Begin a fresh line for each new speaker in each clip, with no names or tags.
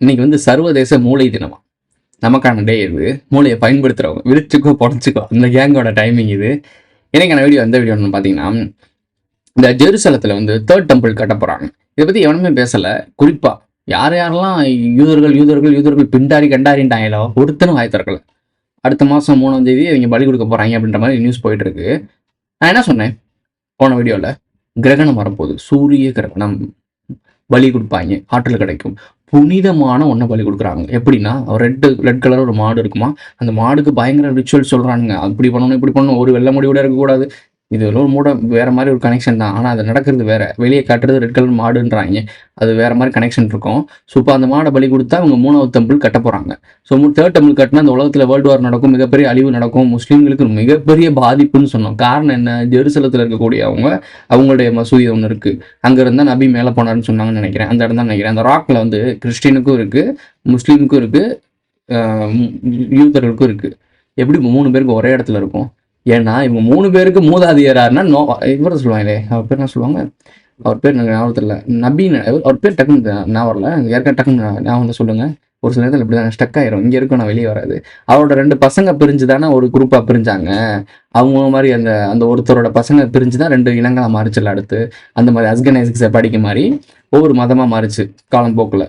இன்னைக்கு வந்து சர்வதேச மூளை தினமா. நமக்கான டே இது. மூளையை பயன்படுத்துகிறவங்க விழிச்சுக்கோ புடச்சிக்கோ அந்த கேங்கோட டைமிங் இது. எனக்கான வீடியோ எந்த வீடியோ பார்த்தீங்கன்னா இந்த ஜெருசலத்தில் வந்து தேர்ட் டெம்பிள் கட்ட போகிறாங்க இதை பற்றி எவனுமே பேசலை. குறிப்பாக யார் யாரெல்லாம் யூதர்கள் யூதர்கள் யூதர்கள் பிண்டாரி கண்டாரின்ட்டாங்களோ ஒருத்தனும் வாய் திறக்கல. அடுத்த மாதம் மூணாம் தேதி இவங்க பலி கொடுக்க போகிறாங்க அப்படின்ற மாதிரி நியூஸ் போயிட்டு இருக்கு. நான் என்ன சொன்னேன்? போன வீடியோவில் கிரகணம் வரப்போகுது. சூரிய கிரகணம். பலி கொடுப்பாங்க. ஆற்றல் கிடைக்கும். புனிதமான ஒன்றை பலி கொடுக்குறாங்க. எப்படின்னா ரெட் ரெட் கலர் ஒரு மாடு இருக்குமா? அந்த மாடுக்கு பயங்கர ரிச்சுவல் சொல்கிறானுங்க அப்படி பண்ணணும் இப்படி பண்ணணும். ஒரு வெள்ளை முடியோட இருக்கக்கூடாது. இது மூட வேற மாதிரி ஒரு கனெக்ஷன் தான். ஆனால் அது நடக்கிறது வேற. வெளியே காட்டுறது ரெட் கலர் மாடுன்றாங்க. அது வேற மாதிரி கனெக்ஷன் இருக்கும். ஸோ இப்போ அந்த மாடை பலி கொடுத்தா அவங்க மூணாவது டெம்பிள் கட்ட போகிறாங்க ஸோ தேர்ட் டெம்பிள் கட்டினா அந்த உலகத்தில் வேர்ல்டு வார் நடக்கும் மிகப்பெரிய அழிவு நடக்கும். முஸ்லீம்களுக்கு மிகப்பெரிய பாதிப்புன்னு சொன்னோம். காரணம் என்ன? ஜெருசலத்தில் இருக்கக்கூடிய அவங்க அவங்களுடைய மசூதி ஒன்று இருக்குது அங்கே இருந்தால் நபி மேலே போனாருன்னு சொன்னாங்கன்னு நினைக்கிறேன். அந்த இடம் தான் நினைக்கிறேன். அந்த ராக்ல வந்து கிறிஸ்டினுக்கும் இருக்குது முஸ்லீமுக்கும் இருக்குது யூதர்களுக்கும் இருக்குது எப்படி மூணு பேருக்கு ஒரே இடத்துல இருக்கும்? ஏன்னா இவங்க மூணு பேருக்கு மூதாதியராருன்னா நோ இவரை சொல்லுவாங்களே அவர் பேர் என்ன சொல்லுவாங்க? அவர் பேர் எனக்கு ஞாபகத்தில் இல்லை. நபின்னு அவர் பேர் டக்குன்னு நான் வரல. ஏற்கனவே டக்குன்னு ஞாபகம் வந்து சொல்லுங்க. ஒரு சில நேரத்தில் இப்படி தான் ஸ்டக் ஆயிரும். இங்கே இருக்கும் நான் வெளியே வராது. அவரோட ரெண்டு பசங்க பிரிஞ்சு தானே ஒரு குரூப்பாக பிரிஞ்சாங்க. அவங்க மாதிரி அந்த அந்த ஒருத்தரோட பசங்க பிரிஞ்சு தான் ரெண்டு இனங்களாக மாறிச்சுல அடுத்து. அந்த மாதிரி அஸ்கனைசிக்ஸை படிக்க மாதிரி ஒவ்வொரு மதமாக மாறிச்சு காலம்போக்கில்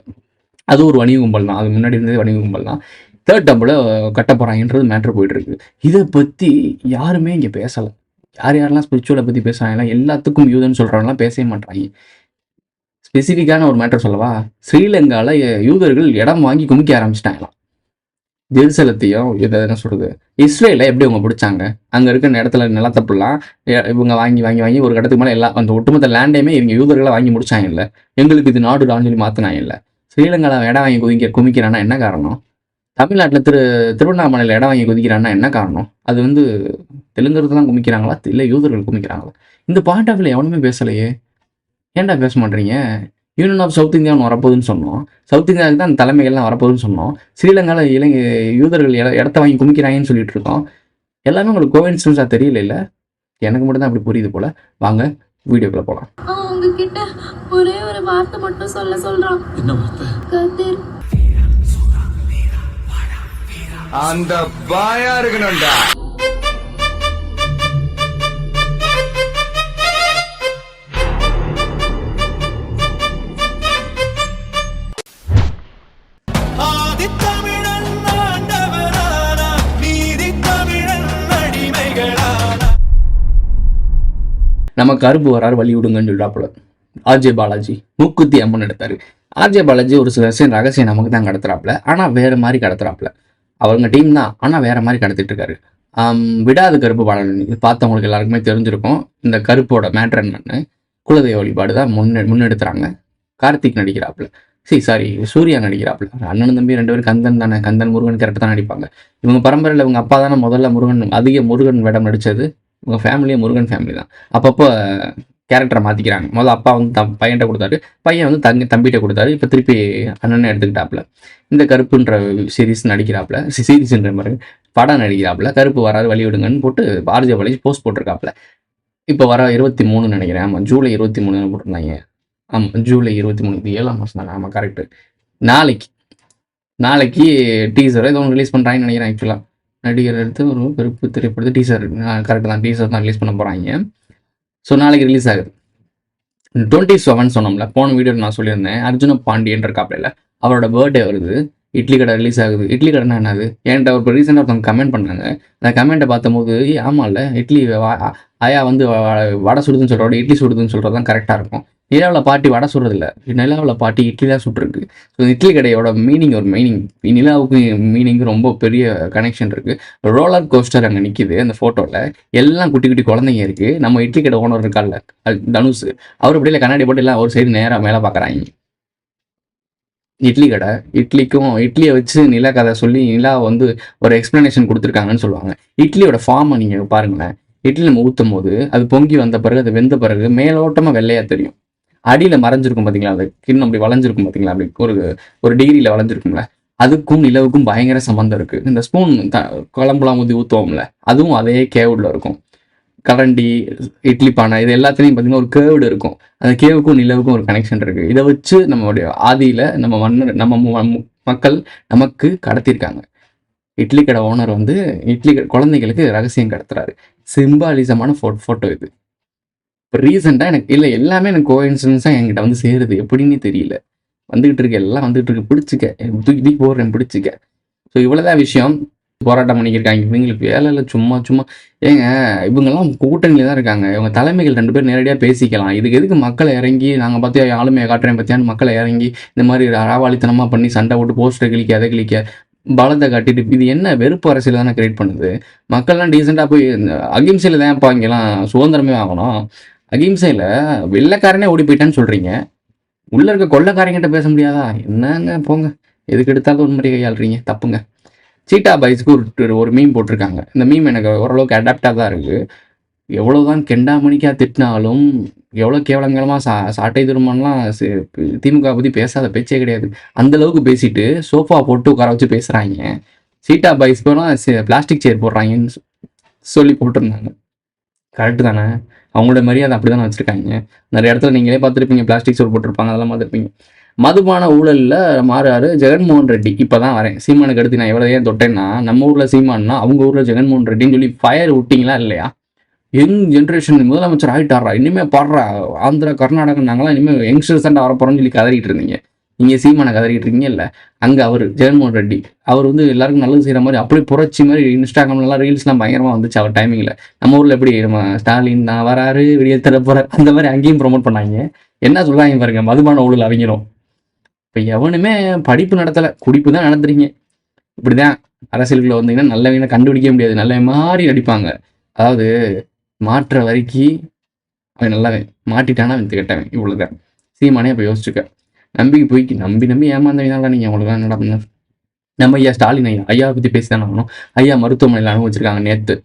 அது ஒரு வணிக கும்பல் தான். அது முன்னாடி இருந்தது வணிக கும்பல் தான். தேர்ட் டம்பிளை கட்ட போகிறாங்கன்றது மேட்ரு போயிட்டுருக்கு. இதை பற்றி யாருமே இங்கே பேசலை. யார் யாரெல்லாம் ஸ்பிரிச்சுவலை பற்றி பேசுகிறாங்களா எல்லாத்துக்கும் யூதன்னு சொல்கிறவங்களாம் பேசவே மாட்டாங்க ஸ்பெசிஃபிக்கான ஒரு மேட்டர் சொல்லவா? ஸ்ரீலங்காவில் யூதர்கள் இடம் வாங்கி குமிக்க ஆரம்பிச்சிட்டாங்களாம். ஜெருசலத்தையும் இதை என்ன சொல்கிறது இஸ்ரேலில் எப்படி அவங்க பிடிச்சாங்க? அங்கே இருக்கிற இடத்துல நிலத்தை இவங்க வாங்கி வாங்கி வாங்கி ஒரு இடத்துக்கு மேலே எல்லா அந்த ஒட்டுமொத்த லேண்டையுமே இவங்க யூதர்களை வாங்கி முடிச்சாங்க எங்களுக்கு இது நாடு நாடுன்னு சொல்லி மாத்தினாங்க ஸ்ரீலங்காவில் இடம் வாங்கி குதிக்க குமிக்கிறான்னா என்ன காரணம்? தமிழ்நாட்டில் திரு திருவண்ணாமலையில் இடம் வாங்கி குதிக்கிறான்னா என்ன காரணம்? அது வந்து தெலுங்கர்கள் தான் குமிக்கிறாங்களா? இல்லை யூதர்கள் குமிக்கிறாங்களா? இந்த பாயிண்ட் ஆஃப் எவனுமே பேசலையே. ஏன்டா பேச மாட்டீங்க யூனியன் ஆஃப் சவுத் இந்தியான்னு வரப்போகுதுன்னு சொன்னோம். சவுத் இந்தியாவுக்கு தான் அந்த தலைமைகள்லாம் வரப்போகுதுன்னு சொன்னோம். ஸ்ரீலங்காவில் இலங்கை யூதர்கள் இட- இடத்த வாங்கி குமிக்கிறாங்கன்னு சொல்லிட்டு இருக்கோம். எல்லாமே உங்களுக்கு கோவின்சிடன்ஸாக தெரியல இல்ல? எனக்கு மட்டும் தான் அப்படி புரியுது போல. வாங்க வீடியோக்குள்ள போகலாம்
உங்ககிட்ட ஒரே ஒரு வார்த்தை மட்டும் சொல்ல சொல்றான்.
என்ன வார்த்தை?
அந்த பாயா இருக்கணும்டா.
நம்ம கருப்பு வராரு வழி விடுங்கன்னு சொல்லிட்டாப்புல ஆர்ஜே பாலாஜி மூக்குத்தி அம்மன் எடுத்தாரு. ஆர்ஜே பாலாஜி ஒரு சில ரகசியம் நமக்கு தான் கடத்துறாப்புல. ஆனால் வேற மாதிரி கடத்துறாப்புல. அவங்க டீம் தான். ஆனால் வேற மாதிரி கடத்திட்டு இருக்காரு. விடாது கருப்பு பாலன். இது பார்த்தவங்களுக்கு எல்லாருக்குமே தெரிஞ்சிருக்கும். இந்த கருப்போட மேட்ரு என்னன்னு. குலதெய்வ வழிபாடு தான் முன்னெ முன்னெடுத்துறாங்க. கார்த்திக் நடிக்கிறாப்புல. சி சாரி சூர்யா நடிக்கிறாப்புல. அண்ணன் தம்பி ரெண்டு பேரும் கந்தன் தானே. கந்தன் முருகன் கரெக்டாக தான் நடிப்பாங்க. இவங்க பரம்பரையில் இவங்க அப்பா தானே முதல்ல முருகன் அதிக முருகன் வேடம் நடித்தது இவங்க ஃபேமிலியே முருகன் ஃபேமிலி தான். அப்பப்போ கேரக்டரை மாற்றிக்கிறாங்க முதல்ல அப்பா வந்து தம் பையன்கிட்ட கொடுத்தாரு. பையன் வந்து தங்கி தம்பிகிட்ட கொடுத்தாரு. இப்போ திருப்பி அண்ணனை எடுத்துக்கிட்டாப்புல. இந்த கருப்புன்ற சீரிஸ் நடிக்கிறாப்புல. சீரீஸ்ன்ற மாதிரி படம் நடிக்கிறாப்புல. கருப்பு வராது வழி விடுங்கன்னு போட்டு ஆர்ஜே வழி போஸ்ட் போட்டிருக்காப்புல. இப்போ வர இருபத்தி மூணு நினைக்கிறேன். ஆமாம் ஜூலை இருபத்தி மூணு போட்டிருந்தாங்க. ஆமாம் ஜூலை இருபத்தி மூணு. இது ஏழாம் மாதம் தானே? ஆமாம் கரெக்டு நாளைக்கு. நாளைக்கு டீசர் ஏதோ ஒன்று ரிலீஸ் பண்ணுறாங்கன்னு நினைக்கிறேன் ஆக்சுவலாக நடிகர் எடுத்து ஒரு கருப்பு திரைப்படத்து டீசர் கரெக்டு தான். டீசர் தான் ரிலீஸ் பண்ண போகிறாங்க ஸோ நாளைக்கு ரிலீஸ் ஆகுது. டுவெண்ட்டி செவன் சொன்னோம்ல போன வீடியோ நான் சொல்லியிருந்தேன் அர்ஜுன பாண்டியன் இருக்காப்ல அவரோட பர்த்டே வருது இட்லி கடை ரிலீஸ் ஆகுது. இட்லி கடைனா என்னது? என்கிட்ட ஒரு ரீசெண்டாக ஒருத்தவங்க கமெண்ட் பண்ணாங்க அந்த கமெண்ட்டை பார்த்தபோது ஏ இல்லை இட்லி ஆயா வந்து வடை சுடுதுன்னு சொல்கிறோட இட்லி சுடுதுன்னு சொல்கிறது தான் கரெக்டாக இருக்கும். நிலாவில் பாட்டி வடை சுடுறதில்ல. நிலாவில் பாட்டி இட்லி தான் சுட்டுருக்கு. ஸோ இட்லி கடையோட மீனிங் ஒரு மீனிங் நிலாவுக்கு மீனிங் ரொம்ப பெரிய கனெக்ஷன் இருக்குது ரோலர் கோஸ்டர் அங்கே நிற்கிது அந்த ஃபோட்டோவில் எல்லாம் குட்டி குட்டி குழந்தைங்க இருக்குது நம்ம இட்லி கடை ஓனர் இருக்கார்ல தனுஷ். அவர் இப்படியில் கண்ணாடி போட்டு எல்லாம் ஒரு சைடு நேராக மேலே பார்க்குறாங்க இட்லி கடை. இட்லிக்கும் இட்லியை வச்சு நிலா கதை சொல்லி நிலா வந்து ஒரு எக்ஸ்ப்ளனேஷன் கொடுத்துருக்காங்கன்னு சொல்லுவாங்க. இட்லியோட ஃபார்மை நீங்கள் பாருங்களேன். இட்லி நம்ம ஊற்றும் போது அது பொங்கி வந்த பிறகு அது வெந்த பிறகு மேலோட்டமாக வெள்ளையாக தெரியும். அடியில் மறைஞ்சிருக்கும் பார்த்தீங்களா அது கிண்ணம் அப்படி வளைஞ்சிருக்கும் பார்த்தீங்களா அப்படி ஒரு ஒரு டிகிரியில் வளைஞ்சிருக்கும்ல. அதுக்கும் நிலவுக்கும் பயங்கர சம்மந்தம் இருக்குது இந்த ஸ்பூன் த குழம்புலாம் ஊற்றி ஊற்றுவோம்ல அதுவும் அதே கேவுடில் இருக்கும். கரண்டி இட்லி பானை இது எல்லாத்துலேயும் பார்த்தீங்கன்னா ஒரு கேவுடு இருக்கும். அந்த கேவுக்கும் நிலவுக்கும் ஒரு கனெக்ஷன் இருக்குது இதை வச்சு நம்மளுடைய ஆதியில் நம்ம மன்னர் நம்ம மு- மக்கள் நமக்கு கடத்தியிருக்காங்க. இட்லி கடை ஓனர் வந்து இட்லி கடை- குழந்தைகளுக்கு ரகசியம் கடத்துறாரு. சிம்பாலிசமான ஃபோ ஃபோட்டோ இது. ரீசெண்டாக எனக்கு இல்லை எல்லாமே எனக்கு கோயின்சிடன்ஸாக என்கிட்ட வந்து சேருது. எப்படின்னு தெரியல. வந்துகிட்டு இருக்கு. எல்லாம் வந்துகிட்டு இருக்கு. பிடிச்சிக்க. தூக்கி தூக்கி போடுறேன். பிடிச்சிக்க. ஸோ இவ்வளோதான் விஷயம். போராட்டம் பண்ணிக்கிருக்காங்க. இவங்களுக்கு வேலை இல்லை. சும்மா சும்மா. ஏங்க இவங்கெல்லாம் கூட்டணியில் தான் இருக்காங்க. இவங்க தலைமைகள் ரெண்டு பேரும் நேரடியாக பேசிக்கலாம். இதுக்கு எதுக்கு மக்களை இறங்கி நாங்கள் பார்த்தியா ஆளுமையை காட்டுறேன் பார்த்தியான்னு மக்களை இறங்கி இந்த மாதிரி அறாவாளித்தனமாக பண்ணி சண்டை போட்டு போஸ்டர் கிளிக்க அதை கிளிக்க பலத்தை காட்டிட்டு இது என்ன வெறுப்பு அரசியல் தானே கிரியேட் பண்ணுது? மக்கள்லாம் டீசெண்டாக போய் அகிம்சையில் தான் இப்போ இங்கெல்லாம் சுதந்திரமே ஆகணும். அகிம்சையில் வெள்ளைக்காரனே ஓடி போயிட்டான்னு சொல்கிறீங்க உள்ளே இருக்க கொள்ளைக்காரங்கிட்ட பேச முடியாதா? என்னங்க போங்க. எதுக்கு எடுத்தாலும் ஒரு மாதிரி கையாளுறீங்க? தப்புங்க. சீட்டா பைஸ்க்கு ஒரு ஒரு மீம் போட்டிருக்காங்க. இந்த மீம் எனக்கு ஓரளவுக்கு அடாப்டாக தான் இருக்குது எவ்வளோதான் கெண்டாமணிக்கா திட்டினாலும் எவ்வளோ கேவலங்கலமாக சா சாட்டை திருமணம்லாம் திமுக பற்றி பேசாத பேச்சே கிடையாது. அந்தளவுக்கு பேசிட்டு சோஃபா போட்டு உட்கார வச்சு பேசுகிறாங்க சீட்டா பைஸ்க்கெல்லாம் பிளாஸ்டிக் சேர் போடுறாங்கன்னு சொ- சொல்லி போட்டிருந்தாங்க. கரெக்டு தானே? அவங்களோட மரியாதை அப்படி தானே வச்சுருக்காங்க. நிறைய இடத்துல நீங்களே பார்த்துருப்பீங்க பிளாஸ்டிக் சோறு போட்டிருப்பாங்க அதெல்லாம் பார்த்துருப்பீங்க. மதுபான ஊழலில் மாறாரு ஜெகன்மோகன் ரெட்டி. இப்போ தான் வரேன். சீமானுக்கு அடுத்து நான் எவ்வளோ ஏன் தொட்டேன்னா நம்ம ஊரில் சீமான்னா அவங்க ஊரில் ஜெகன்மோகன் ரெட்டின்னு சொல்லி ஃபயர் விட்டிங்களா இல்லையா? யங் ஜென்ரேஷன் முதலமைச்சர் ஆகிட்டாரா இனிமேல் பாடுறா. ஆந்திரா கர்நாடகா நாங்களாம் இனிமேல் யங்ஸ்டர்ஸ் தான் வரப்போகிறோம்னு சொல்லி கதறிட்டு இருந்தீங்க. நீங்கள் சீமானை கதறிக்கிட்டு இருக்கீங்க இல்லை அங்கே அவர் ஜெகன்மோகன் ரெட்டி அவர் வந்து எல்லாருக்கும் நல்லது செய்கிற மாதிரி அப்படியே புரட்சி மாதிரி இன்ஸ்டாகிராம்லாம் ரீல்ஸ்லாம் பயங்கரமாக வந்துச்சு அவர் டைமிங்கில் நம்ம ஊரில் எப்படி நம்ம ஸ்டாலின் நான் வராரு விடிய தர போகிறார் அந்த மாதிரி அங்கேயும் ப்ரொமோட் பண்ணாங்க. என்ன சொல்கிறாங்க பாருங்க மதுபான ஊழல் அவங்களும் இப்போ எவனுமே படிப்பு நடத்தலை குடிப்பு தான் நடத்துறீங்க. இப்படிதான் அரசியலுக்குள்ள வந்தீங்கன்னா நல்லவங்க கண்டுபிடிக்க முடியாது. நல்ல மாதிரி நடிப்பாங்க. அதாவது மாற்ற வரைக்கும் அவன் நல்லவன் மாட்டிட்டானா அவன் கெட்டவன் இவ்வளோதான் சீமானே இப்போ யோசிச்சுக்க. நம்பிக்கை போய்க்கு நம்பி நம்பி ஏமாந்தவங்கனால நீங்கள் அவ்வளோதான் என்னடா பண்ண? நம்ம ஐயா ஸ்டாலின் ஐயா ஐயாவை பற்றி பேசி தானே ஆகணும். ஐயா மருத்துவமனையில் அனுபவிச்சிருக்காங்க நேற்று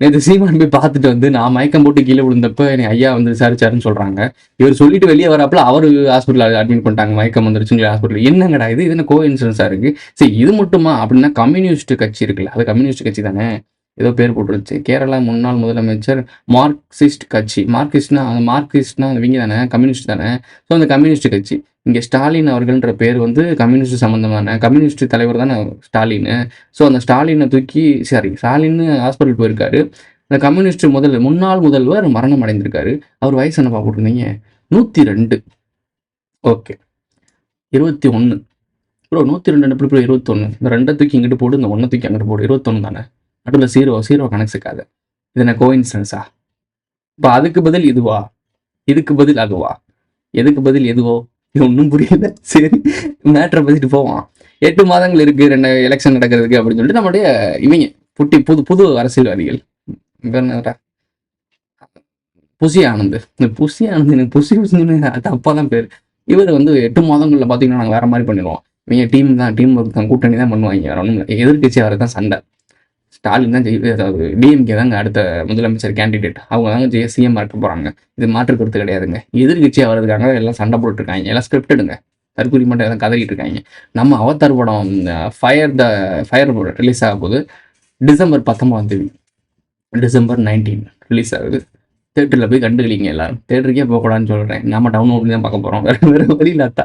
நேற்று சீமான் போய் பார்த்துட்டு வந்து நான் மயக்கம் போட்டு கீழே விழுந்தப்ப என்னை ஐயா வந்து விசாரிச்சாருன்னு சொல்கிறாங்க இவர் சொல்லிட்டு வெளியே வரப்பல அவர் ஹாஸ்பிட்டலில் அட்மிட் பண்ணிட்டாங்க. மயக்கம் வந்துருச்சுன்னு சொல்லி ஹாஸ்பிட்டல் என்னங்கடா இது? இது என்ன கோ இன்சூரன்ஸாக இருக்கு? சரி இது மட்டுமா? அப்படின்னா கம்யூனிஸ்ட் கட்சி இருக்குல்ல. அது கம்யூனிஸ்ட் கட்சி தானே? ஏதோ பேர் போட்டுருச்சு. கேரளா முன்னாள் முதலமைச்சர் மார்க்சிஸ்ட் கட்சி. மார்க்சிஸ்ட்னா அந்த மார்க்சிஸ்ட்னா இவங்க தானே கம்யூனிஸ்ட் தானே. ஸோ அந்த கம்யூனிஸ்ட் கட்சி. இங்கே ஸ்டாலின் அவர்கள்ன்ற பேர் வந்து கம்யூனிஸ்ட் சம்மந்தமான கம்யூனிஸ்ட் தலைவர் தானே ஸ்டாலின். ஸோ அந்த ஸ்டாலினை தூக்கி சாரி ஸ்டாலின் ஹாஸ்பிட்டல் போயிருக்காரு. இந்த கம்யூனிஸ்ட் முதல் முன்னாள் முதல்வர் மரணம் அடைந்திருக்காரு. அவர் வயசு என்னப்பா போட்டிருந்தீங்க? நூற்றி ரெண்டு ஓகே இருபத்தி ஒன்று ப்ரோ நூற்றி ரெண்டு எப்படி ப்ரோ இருபத்தொன்று இந்த ரெண்டை தூக்கி இங்கிட்டு போடு இந்த ஒன்றை தூக்கி அங்கிட்டு போடு. இருபத்தொன்று தானே? நடுவில் சீரோ சீரோ கணக்கு சேர்க்காது இது என்ன கோயின்சன்ஸா இப்போ அதுக்கு பதில் இதுவா இதுக்கு பதில் அதுவா? எதுக்கு பதில் எதுவோ? இது ஒன்றும் புரியல. சரி மேட்ரை பற்றிட்டு போவான் எட்டு மாதங்கள் இருக்கு ரெண்டு எலெக்ஷன் நடக்கிறதுக்கு அப்படின்னு சொல்லிட்டு நம்மளுடைய இவங்க புட்டி புது புது அரசியல்வாதிகள். புசி ஆனந்த். இந்த புசி ஆனந்த் எனக்கு புசி புசின்னு தப்பா தான் பேர். இவர் வந்து எட்டு மாதங்களில் பார்த்தீங்கன்னா நாங்கள் வேற மாதிரி பண்ணிடுவோம். இவங்க டீம் தான் டீம் ஒர்க் தான் கூட்டணி தான் பண்ணுவாங்க. வேற ஒன்றும் எதிர்கட்சி அவரை தான் சண்டை. ஸ்டாலின் தான் ஜெயி அதாவது டிஎம்கே தாங்க அடுத்த முதலமைச்சர் கேண்டிடேட் அவங்க தாங்க ஜெய சிஎம் இருக்க போகிறாங்க இது மாற்று கருத்து கிடையாதுங்க. எதிர்கட்சியாக அவரதுக்காக எல்லாம் சண்டை போட்டுருக்காங்க எல்லாம் ஸ்கிரிப்டடுங்க தற்கொலை மட்டும் எல்லாம் கதறிட்டு இருக்காங்க நம்ம அவதார் படம் ஃபயர் த ஃபயர் ரிலீஸ் ஆக போது டிசம்பர் பத்தொம்பதாம் தேதி. டிசம்பர் நைன்டீன் ரிலீஸ் ஆகுது. தேட்டரில் போய் கண்டுக்கலிங்க எல்லாரும். தேட்டருக்கே போகக்கூடாதுன்னு சொல்கிறேன் நம்ம டவுன் டவுன்லோட் தான் பார்க்க போகிறோம் வேறு வேறு வழி இல்லாத்தா?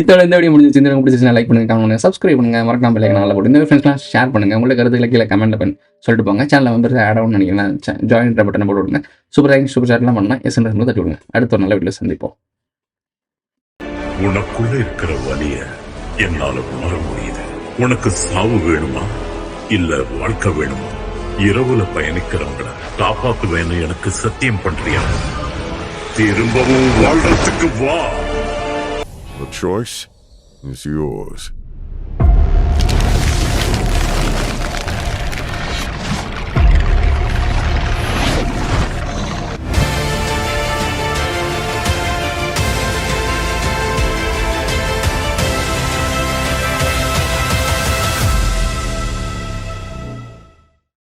இதோட இந்த வீடியோ முடிஞ்சு இந்த பிடிச்சிச்சுன்னா லைக் பண்ணுங்க கமெண்ட் சப்ஸ்கிரைப் பண்ணுங்க. மறக்காம பிள்ளைங்க நல்லா போட்டு இந்த ஃப்ரெண்ட்ஸ்லாம் ஷேர் பண்ணுங்க. உங்களுக்கு கருத்துக்களை கீழே கமெண்ட் பண்ணி சொல்லிட்டு போங்க. சேனல் மெம்பர்ஸ் ஆட் ஆகும் நினைக்கிறேன். ஜாயின் பட்டனை போட்டு விடுங்க. சூப்பர் தேங்க்ஸ் சூப்பர் சாட்லாம் பண்ணால் எஸ்என்எஸ் தட்டி விடுங்க. அடுத்த ஒரு நல்ல வீட்டில் சந்திப்போம்.
உனக்குள்ள இருக்கிற வலிய என்னால உணர முடியுது. உனக்கு சாவு வேணுமா? இல்ல வாழ்க்கை வேணுமா? இரவுல பயணிக்கிறவங்கள காப்பாத்துவேன்னு எனக்கு சத்தியம் பண்றியா? திரும்பவும் வாழ்றதுக்கு வா.
The choice is yours.